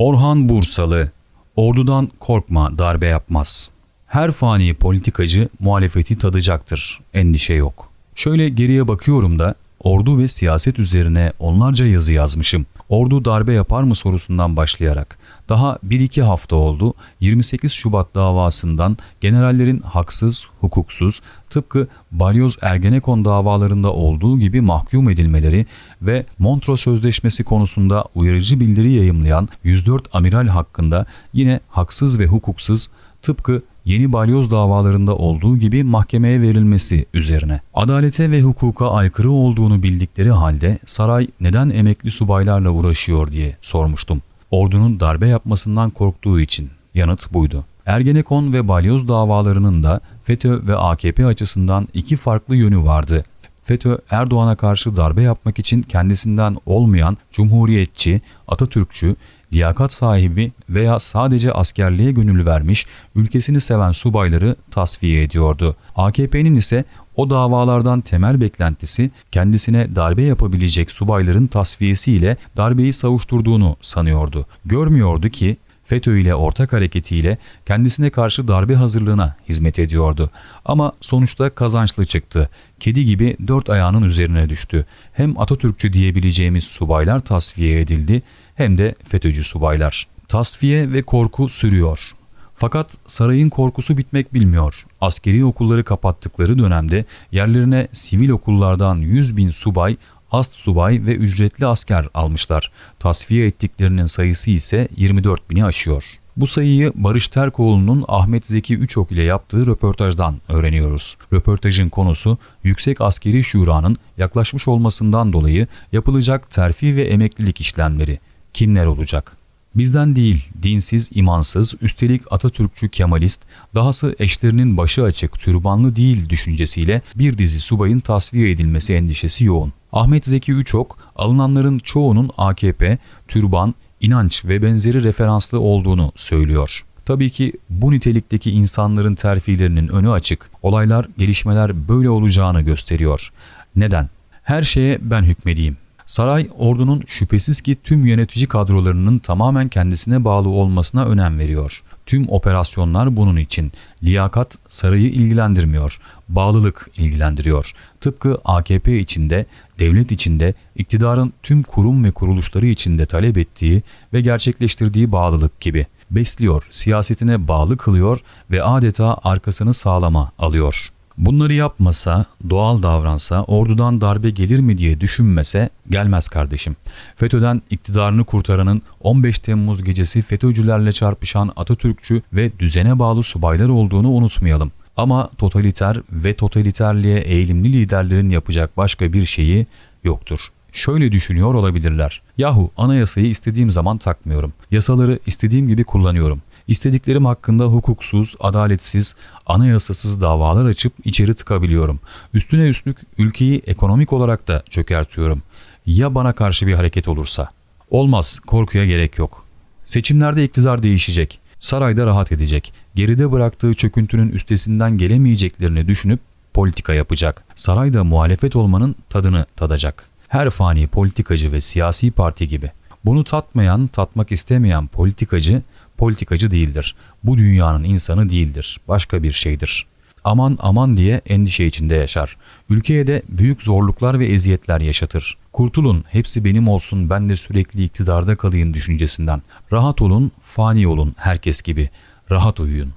Orhan Bursalı Ordudan korkma darbe yapmaz. Her fani politikacı muhalefeti tadacaktır. Endişe yok. Şöyle geriye bakıyorum da ordu ve siyaset üzerine onlarca yazı yazmışım. Ordu darbe yapar mı sorusundan başlayarak. Daha 1-2 hafta oldu 28 Şubat davasından generallerin haksız, hukuksuz, tıpkı Balyoz Ergenekon davalarında olduğu gibi mahkum edilmeleri ve Montreux Sözleşmesi konusunda uyarıcı bildiri yayımlayan 104 amiral hakkında yine haksız ve hukuksuz tıpkı yeni balyoz davalarında olduğu gibi mahkemeye verilmesi üzerine. Adalete ve hukuka aykırı olduğunu bildikleri halde saray neden emekli subaylarla uğraşıyor diye sormuştum. Ordunun darbe yapmasından korktuğu için. Yanıt buydu. Ergenekon ve balyoz davalarının da FETÖ ve AKP açısından iki farklı yönü vardı. FETÖ Erdoğan'a karşı darbe yapmak için kendisinden olmayan cumhuriyetçi, Atatürkçü, liyakat sahibi veya sadece askerliğe gönül vermiş, ülkesini seven subayları tasfiye ediyordu. AKP'nin ise o davalardan temel beklentisi kendisine darbe yapabilecek subayların tasfiyesiyle darbeyi savuşturduğunu sanıyordu. Görmüyordu ki FETÖ ile ortak hareketiyle kendisine karşı darbe hazırlığına hizmet ediyordu. Ama sonuçta kazançlı çıktı. Kedi gibi dört ayağının üzerine düştü. Hem Atatürkçü diyebileceğimiz subaylar tasfiye edildi hem de FETÖ'cü subaylar. Tasfiye ve korku sürüyor. Fakat sarayın korkusu bitmek bilmiyor. Askeri okulları kapattıkları dönemde yerlerine sivil okullardan 100 bin subay, ast subay ve ücretli asker almışlar. Tasfiye ettiklerinin sayısı ise 24 bini aşıyor. Bu sayıyı Barış Terkoğlu'nun Ahmet Zeki Üçok ile yaptığı röportajdan öğreniyoruz. Röportajın konusu Yüksek Askeri Şura'nın yaklaşmış olmasından dolayı yapılacak terfi ve emeklilik işlemleri. Kimler olacak? Bizden değil, dinsiz, imansız, üstelik Atatürkçü Kemalist, dahası eşlerinin başı açık, türbanlı değil düşüncesiyle bir dizi subayın tasfiye edilmesi endişesi yoğun. Ahmet Zeki Üçok, alınanların çoğunun AKP, türban, inanç ve benzeri referanslı olduğunu söylüyor. Tabii ki bu nitelikteki insanların terfilerinin önü açık. Olaylar, gelişmeler böyle olacağını gösteriyor. Neden? Her şeye ben hükmedeyim. Saray ordunun şüphesiz ki tüm yönetici kadrolarının tamamen kendisine bağlı olmasına önem veriyor. Tüm operasyonlar bunun için. Liyakat sarayı ilgilendirmiyor, bağlılık ilgilendiriyor. Tıpkı AKP içinde, devlet içinde, iktidarın tüm kurum ve kuruluşları içinde talep ettiği ve gerçekleştirdiği bağlılık gibi. Besliyor, siyasetine bağlı kılıyor ve adeta arkasını sağlama alıyor.'' Bunları yapmasa, doğal davransa, ordudan darbe gelir mi diye düşünmese gelmez kardeşim. FETÖ'den iktidarını kurtaranın 15 Temmuz gecesi FETÖ'cülerle çarpışan Atatürkçü ve düzene bağlı subaylar olduğunu unutmayalım. Ama totaliter ve totaliterliğe eğilimli liderlerin yapacak başka bir şeyi yoktur. Şöyle düşünüyor olabilirler. Yahu anayasayı istediğim zaman takmıyorum. Yasaları istediğim gibi kullanıyorum. İstediklerim hakkında hukuksuz, adaletsiz, anayasasız davalar açıp içeri tıkabiliyorum. Üstüne üstlük ülkeyi ekonomik olarak da çökertiyorum. Ya bana karşı bir hareket olursa? Olmaz, korkuya gerek yok. Seçimlerde iktidar değişecek. Sarayda rahat edecek. Geride bıraktığı çöküntünün üstesinden gelemeyeceklerini düşünüp politika yapacak. Sarayda muhalefet olmanın tadını tadacak. Her fani politikacı ve siyasi parti gibi. Bunu tatmayan, tatmak istemeyen politikacı politikacı değildir. Bu dünyanın insanı değildir. Başka bir şeydir. Aman aman diye endişe içinde yaşar. Ülkeye de büyük zorluklar ve eziyetler yaşatır. Kurtulun, hepsi benim olsun, ben de sürekli iktidarda kalayım düşüncesinden. Rahat olun, fani olun herkes gibi. Rahat uyuyun.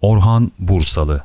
Orhan Bursalı